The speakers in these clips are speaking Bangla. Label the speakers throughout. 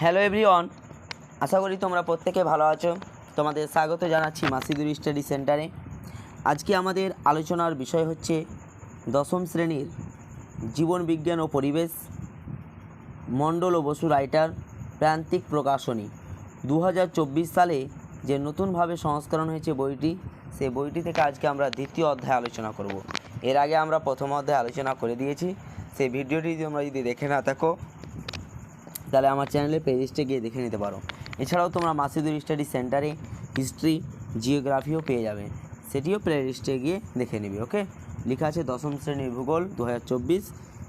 Speaker 1: হ্যালো এভরিওয়ান আশা করি তোমরা প্রত্যেকে ভালো আছো। তোমাদের স্বাগত জানাচ্ছি মাসিদুর স্টাডি সেন্টারে। আজকে আমাদের আলোচনার বিষয় হচ্ছে দশম শ্রেণির জীবন বিজ্ঞান ও পরিবেশ মণ্ডল ও বসু রাইটার প্রান্তিক প্রকাশনী। দু হাজার চব্বিশ সালে যে নতুনভাবে সংস্করণ হয়েছে বইটি, সেই বইটি থেকে আজকে আমরা দ্বিতীয় অধ্যায় আলোচনা করব। এর আগে আমরা প্রথম অধ্যায় আলোচনা করে দিয়েছি। সেই ভিডিওটি তোমরা যদি দেখে না থাকো তাহলে আমার চ্যানেলে প্লেলিস্টে গিয়ে দেখে নিতে পারো। এছাড়াও তোমরা মাসিদুর স্টাডি সেন্টারে হিস্ট্রি জিওগ্রাফিও পেয়ে যাবে। সেটিও প্লেলিস্টে গিয়ে দেখে নিবি ওকে লেখা আছে দশম শ্রেণির ভূগোল দু হাজার চব্বিশ।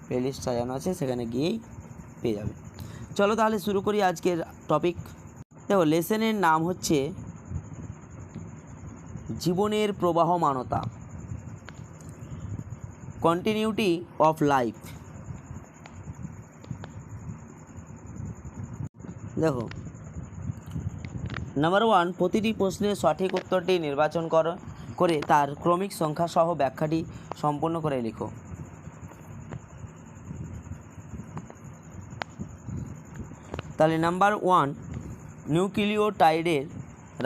Speaker 1: প্লেলিস্ট সাজানো আছে, সেখানে গিয়েই পেয়ে যাবে। চলো তাহলে শুরু করি আজকের টপিক দেখো লেসনের নাম হচ্ছে জীবনের প্রবাহমানতা। কন্টিনিউটি অফ লাইফ দেখো। নাম্বার ওয়ান প্রতিটি প্রশ্নের সঠিক উত্তরটি নির্বাচন করো, করে তার ক্রমিক সংখ্যা সহ ব্যাখ্যাটি সম্পূর্ণ করে লিখো। তাহলে নাম্বার ওয়ান নিউক্লিওটাইডের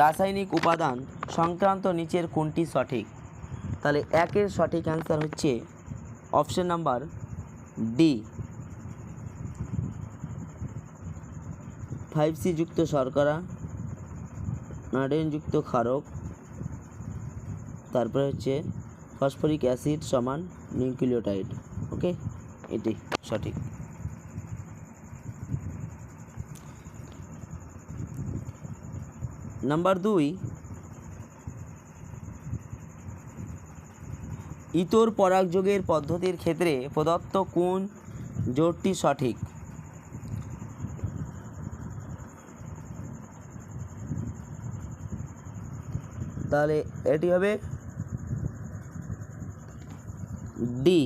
Speaker 1: রাসায়নিক উপাদান সংক্রান্ত নিচের কোনটি সঠিক? তাহলে একের সঠিক অ্যান্সার হচ্ছে option number D five C যুক্ত শর্করা নাইট্রোজেনযুক্ত ক্ষারক, তারপরে হচ্ছে ফসফরিক অ্যাসিড সমান নিউক্লিওটাইড। ওকে এটি সঠিক। নাম্বার দুই, ইতর পরাগযোগের পদ্ধতির ক্ষেত্রে প্রদত্ত কোন জোটটি সঠিক? তাহলে এটি হবে ডি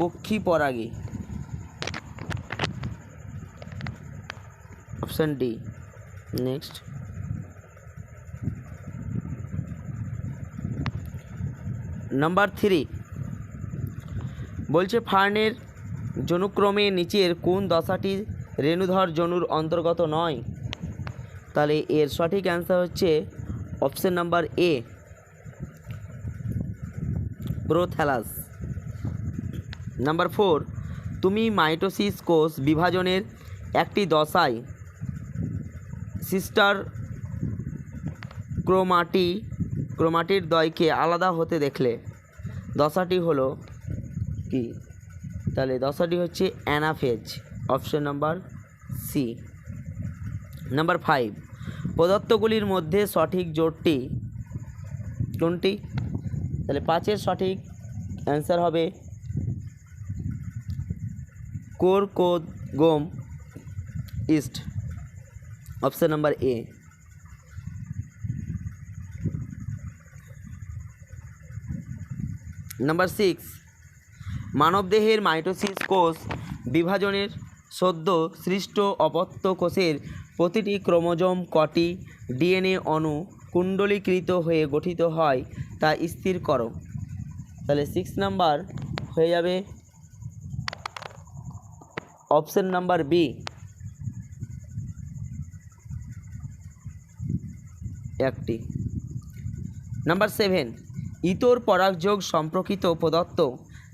Speaker 1: পক্ষী পরাগী। Option D next number three বলছে ফার্নের জনুক্রমে নিচের কোন দশাটি রেণুধর জনুর অন্তর্গত নয়? তাহলে এর সঠিক অ্যান্সার হচ্ছে option number A prothallus number four তুমি মাইটোসিস কোষ বিভাজনের একটি দশায় সিস্টার ক্রোমাটি, ক্রোমাটির দয়কে আলাদা হতে দেখলে, দশাটি হলো কি? তাহলে দশাটি হচ্ছে anaphase option number C number five প্রদত্তগুলির মধ্যে সঠিক জোটটি কোনটি? তাহলে পাঁচের সঠিক অ্যান্সার হবে কোর কোদ গোম east. Option number A number six মানবদেহের মাইটোসিস কোষ বিভাজনের সদ্য সৃষ্ট অপত্য কোষের প্রতিটি ক্রোমোজোম কটি ডিএনএ অণু কুণ্ডলীকৃত হয়ে গঠিত হয় তা স্থির করো। তাহলে সিক্স নাম্বার হয়ে যাবে অপশন নাম্বার বি একটি। নাম্বার সেভেন ইতর পরাগযোগ সম্পর্কিত প্রদত্ত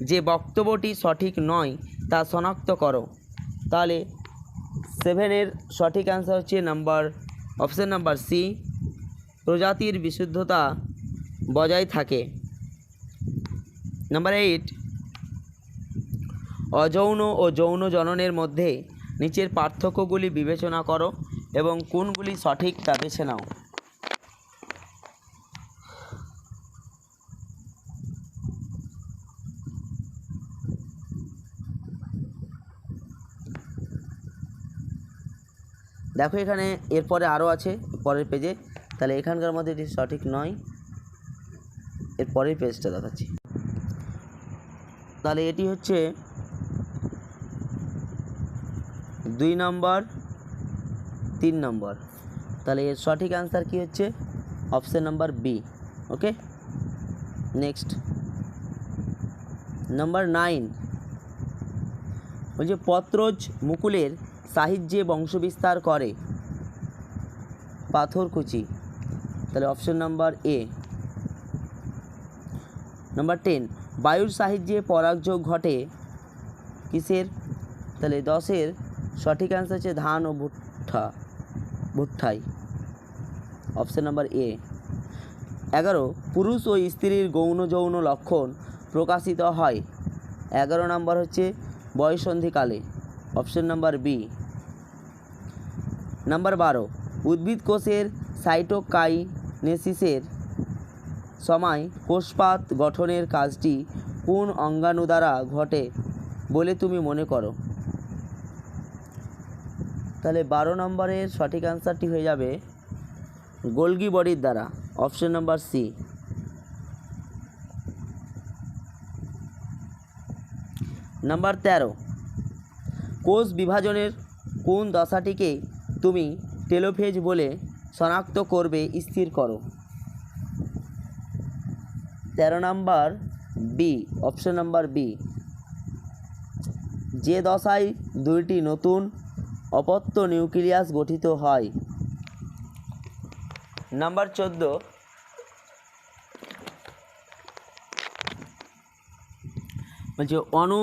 Speaker 1: যে বক্তব্যটি সঠিক নয় তা শনাক্ত করো। তাহলে সেভেনের সঠিক অ্যান্সার হচ্ছে নাম্বার অপশান নাম্বার সি প্রজাতির বিশুদ্ধতা বজায় থাকে। নাম্বার এইট অযৌন ও যৌন জননের মধ্যে নিচের পার্থক্যগুলি বিবেচনা করো এবং কোনগুলি সঠিক তা বেছে নাও। দেখো এখানে এরপরে আরও আছে, পরের পেজে তাহলে এখানকার মধ্যে এটি সঠিক নয়। এর পরের পেজটা দেখাচ্ছি। তাহলে এটি হচ্ছে দুই নম্বর, তিন নম্বর। তাহলে এর সঠিক অ্যান্সার কি হচ্ছে? Option number B okay next number nine বলছে পত্রজ মুকুলের সাহিত্যে বংশবিস্তার করে। পাথরকুচি। তাহলে option number A number ten বায়ুর সাহায্যে পরাগযোগ ঘটে কিসের? তাহলে দশের সঠিক অ্যান্সার হচ্ছে ধান ও ভুট্টা, ভুট্টাই। অপশন নাম্বার এ এগারো, পুরুষ ও স্ত্রীর গৌণ যৌন লক্ষণ প্রকাশিত হয়। এগারো নম্বর হচ্ছে বয়সন্ধিকালে। Option number B. নাম্বার বারো, উদ্ভিদ কোষের সাইটোকাইনেসিসের সময় কোষপাত গঠনের কাজটি কোন অঙ্গাণু দ্বারা ঘটে বলে তুমি মনে করো? তাহলে বারো নম্বরের সঠিক অ্যান্সারটি হয়ে যাবে গোলগি বডির দ্বারা, অপশন নাম্বার সি। নাম্বার তেরো কোষ বিভাজনের কোন দশাটিকে তুমি টেলোফেজ বলে শনাক্ত করবে স্থির করো। তেরো number B option number B যে দশায় দুইটি নতুন অপত্য নিউক্লিয়াস গঠিত হয়। নাম্বার চোদ্দ। বলছে, অণু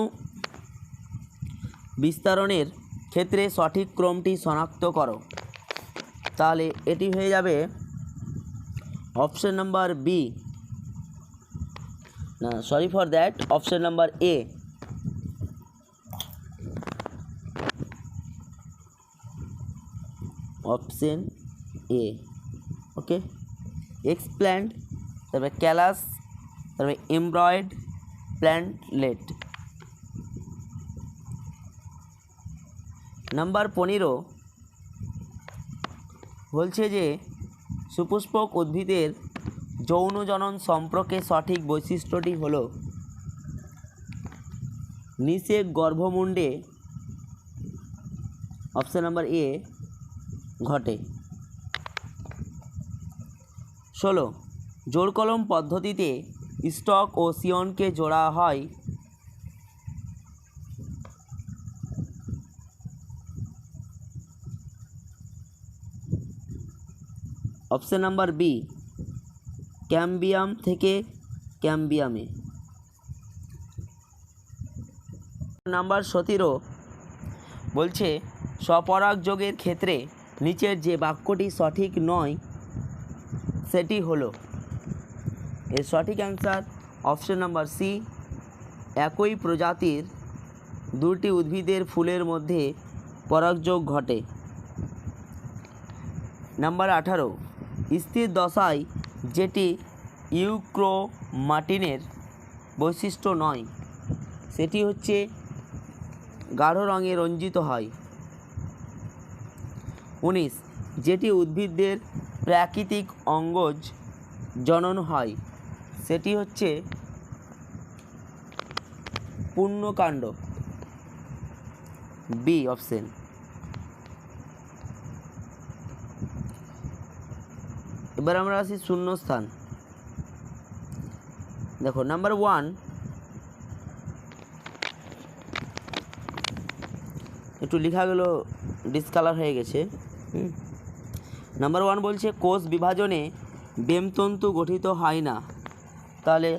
Speaker 1: বিস্তারণের ক্ষেত্রে সঠিক ক্রমটি শনাক্ত করো। তাহলে এটি হয়ে যাবে অপশন নাম্বার বি না sorry for that option number A option A okay explant তারপরে ক্যালাস তারপরে এমব্রয়েড প্ল্যান্টলেট নাম্বার পনেরো বলছে যে, সুপুষ্পক উদ্ভিদের যৌন জনন সম্পর্কে সঠিক বৈশিষ্ট্যটি হলো, নিচে গর্ভমুণ্ডে অপশন নাম্বার এ ঘটে। ষোলো, জোড়কলম পদ্ধতিতে স্টক ও সিয়নকে জোড়া হয় অপশন নাম্বার বি, ক্যাম্বিয়াম থেকে ক্যাম্বিয়ামে। নাম্বার সতেরো, বলছে স্বপরাগ যোগের ক্ষেত্রে নিচের যে বাক্যটি সঠিক নয়, সেটি হলো। এর সঠিক অ্যান্সার অপশন নাম্বার সি, একই প্রজাতির দুটি উদ্ভিদের ফুলের মধ্যে পরাগযোগ ঘটে। নাম্বার আঠারো স্থির দশায় যেটি ইউক্রোমাটিনের বৈশিষ্ট্য নয়, সেটি হচ্ছে গাঢ় রঙে রঞ্জিত হয়। উনিশ, যেটি উদ্ভিদদের প্রাকৃতিক অঙ্গজ জনন হয়, সেটি হচ্ছে পূর্ণকাণ্ড। B, option. এবার আমরা আসি শূন্যস্থান। দেখো নাম্বার ওয়ান একটু লেখাগুলো ডিসকালার হয়ে গেছে নাম্বার ওয়ান বলছে, কোষ বিভাজনে বেমতন্তু গঠিত হয় না। তাহলে,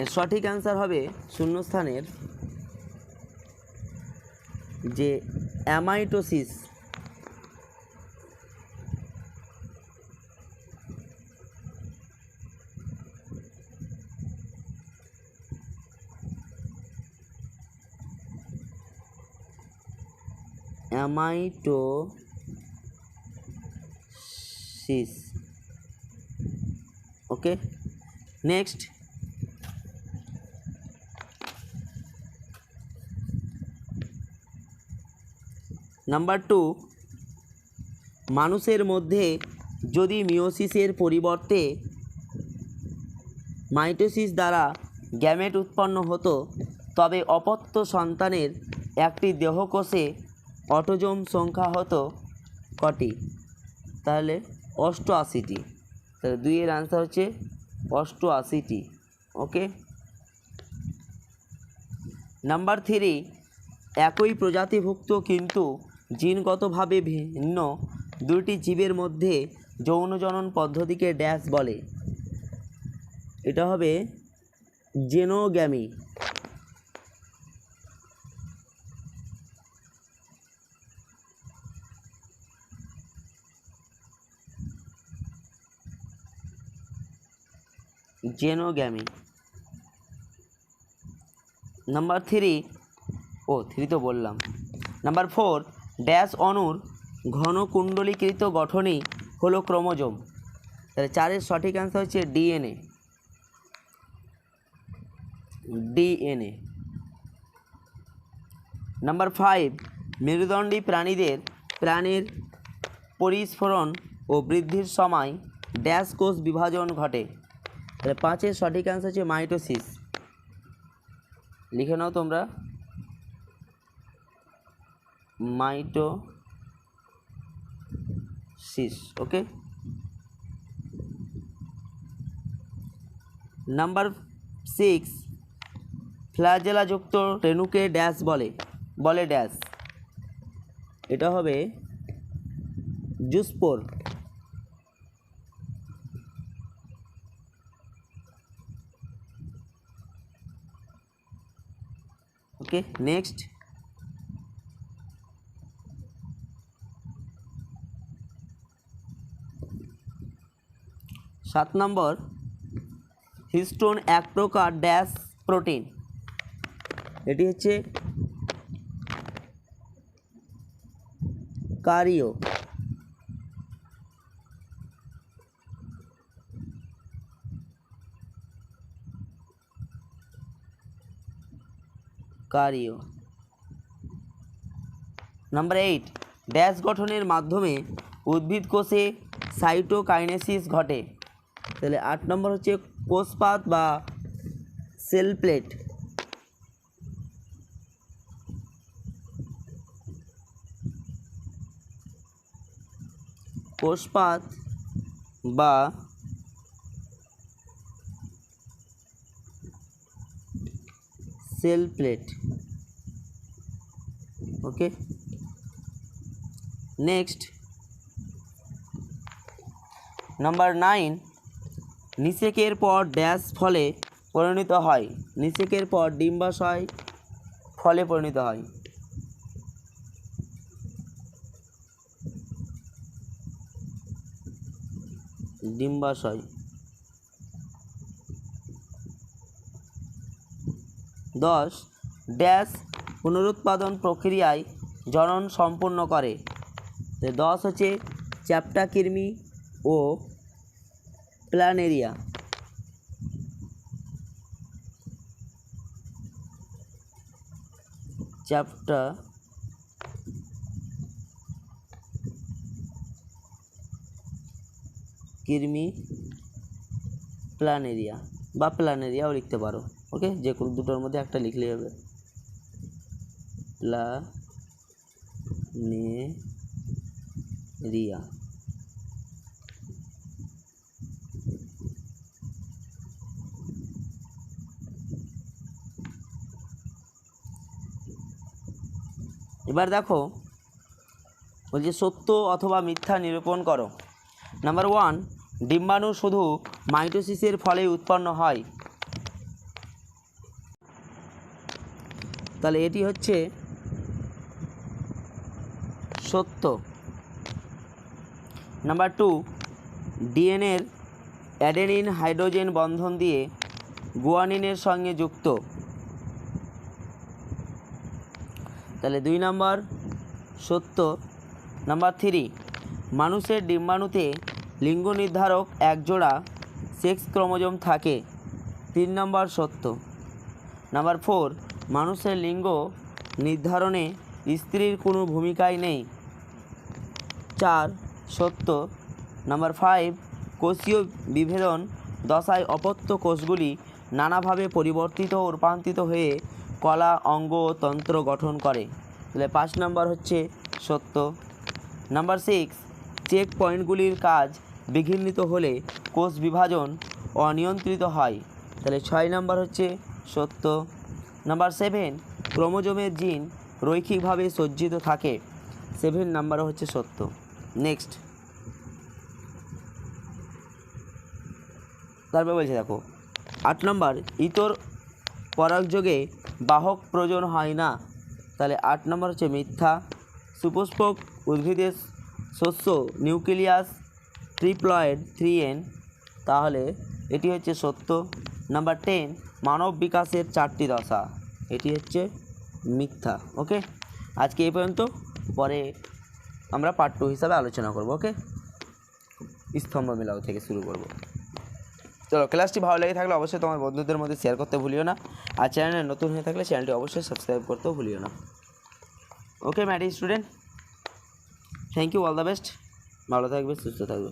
Speaker 1: এর সঠিক অ্যান্সার হবে শূন্যস্থানের যে amitosis amitosis okay, next. Number two, মানুষের মধ্যে যদি মিওসিসের পরিবর্তে মাইটোসিস দ্বারা গ্যামেট উৎপন্ন হতো, তবে অপত্য সন্তানের একটি দেহকোষে অটোজোম সংখ্যা হতো কটি? তাহলে অষ্টআশিটি। তাহলে দুইয়ের আনসার হচ্ছে অষ্টআশিটি ওকে নাম্বার থ্রি একই প্রজাতিভুক্ত কিন্তু জিনগতভাবে ভিন্ন দুটি জীবের মধ্যে যৌন জনন পদ্ধতিকে ড্যাশ বলে। এটা হবে জেনোগ্যামি। জেনোগ্যামি। নাম্বার থ্রি ও থ্রি তো বললাম। নাম্বার ফোর ড্যাশ অণুর ঘনকুণ্ডলীকৃত গঠনই হলো ক্রোমোজোম। তাহলে চারের সঠিক অ্যান্সার হচ্ছে ডিএনএ। ডিএনএ। নাম্বার ফাইভ মেরুদণ্ডী প্রাণীদের প্রাণীর পরিস্ফোরণ ও বৃদ্ধির সময় ড্যাশ কোষ বিভাজন ঘটে। তাহলে পাঁচের সঠিক অ্যান্সার হচ্ছে মাইটোসিস লিখে নাও তোমরা। মাইটোসিস ওকে নাম্বার সিক্স ফ্ল্যাজেলাযুক্ত রেণুকে ড্যাশ বলে বলে ড্যাশ এটা হবে জুসপোর ওকে নেক্সট সাত নম্বর। হিস্টোন এক প্রকার ড্যাশ প্রোটিন। এটি হচ্ছে কারিও কারিও নাম্বার এইট ড্যাশ গঠনের মাধ্যমে উদ্ভিদ কোষে সাইটোকাইনেসিস ঘটে। তাহলে আট নম্বর হচ্ছে কোষপাত বা সেল প্লেট। কোষপাত বা cell plate. Okay? Next. Number nine, নিষেকের পর ড্যাশ ফলে পরিণত হয়। নিষেকের পর ডিম্বাশয় ফলে পরিণত হয়। ডিম্বাশয়। দশ ড্যাশ পুনরুৎপাদন প্রক্রিয়ায় জনন সম্পূর্ণ করে। দশ হচ্ছে চ্যাপ্টা কৃমি ও প্ল্যানেরিয়া। চ্যাপ্টা কৃমি প্ল্যানেরিয়া বা প্ল্যানেরিয়াও লিখতে পারো। ওকে? যে কোনো দুটোর মধ্যে একটা লিখলেই হবে। লা নে রিয়া। এবার দেখো, বলছে সত্য অথবা মিথ্যা নিরূপণ করো। নাম্বার ওয়ান, ডিম্বাণু শুধু মাইটোসিসের ফলে উৎপন্ন হয়। তাহলে এটি হচ্ছে সত্য। নাম্বার টু ডিএনএর অ্যাডেনিন হাইড্রোজেন বন্ধন দিয়ে গুয়ানিনের সঙ্গে যুক্ত। তাহলে দুই নম্বর, সত্য। নাম্বার থ্রি, মানুষের ডিম্বাণুতে লিঙ্গ নির্ধারক একজোড়া সেক্স ক্রোমোজোম থাকে। তিন নম্বর, সত্য। নাম্বার ফোর মানুষের লিঙ্গ নির্ধারণে স্ত্রীর কোনো ভূমিকাই নেই। চার, সত্য। নাম্বার ফাইভ, কোষীয় বিভেদন দশায় অপত্য কোষগুলি নানাভাবে পরিবর্তিত ও রূপান্তরিত হয়ে কলা, অঙ্গ ও তন্ত্র গঠন করে। তাহলে পাঁচ নাম্বার হচ্ছে সত্য। নাম্বার সিক্স চেক পয়েন্টগুলির কাজ বিঘ্নিত হলে কোষ বিভাজন অনিয়ন্ত্রিত হয়। তাহলে ছয় নাম্বার হচ্ছে সত্য। নাম্বার সেভেন ক্রোমোজোমের জিন রৈখিকভাবে সজ্জিত থাকে। সেভেন নাম্বার হচ্ছে সত্য। নেক্সট তারপর বলছে, দেখো, আট নম্বর ইতর পরাগযোগে বাহক প্রয়োজন হয় না। তাহলে আট নম্বর হচ্ছে মিথ্যা। সুপুষ্পক উদ্ভিদের শস্য, নিউক্লিয়াস, ট্রিপ্লয়েড, থ্রি এন। তাহলে এটি হচ্ছে সত্য। নাম্বার টেন মানব বিকাশের চারটি দশা। এটি হচ্ছে মিথ্যা, ওকে? আজকে এই পর্যন্ত। পরে আমরা পার্ট টু হিসাবে আলোচনা করব, ওকে? স্তম্ভ মেলাও থেকে শুরু করব। চলো ক্লাসটি ভালো লেগে থাকলে অবশ্যই তোমার বন্ধুদের মধ্যে শেয়ার করতে ভুলিও না। আর চ্যানেলে নতুন হয়ে থাকলে চ্যানেলটি অবশ্যই সাবস্ক্রাইব করতেও ভুলিও না। Okay Maddie student thank you all the best ভালো থাকবে, সুস্থ থাকবে।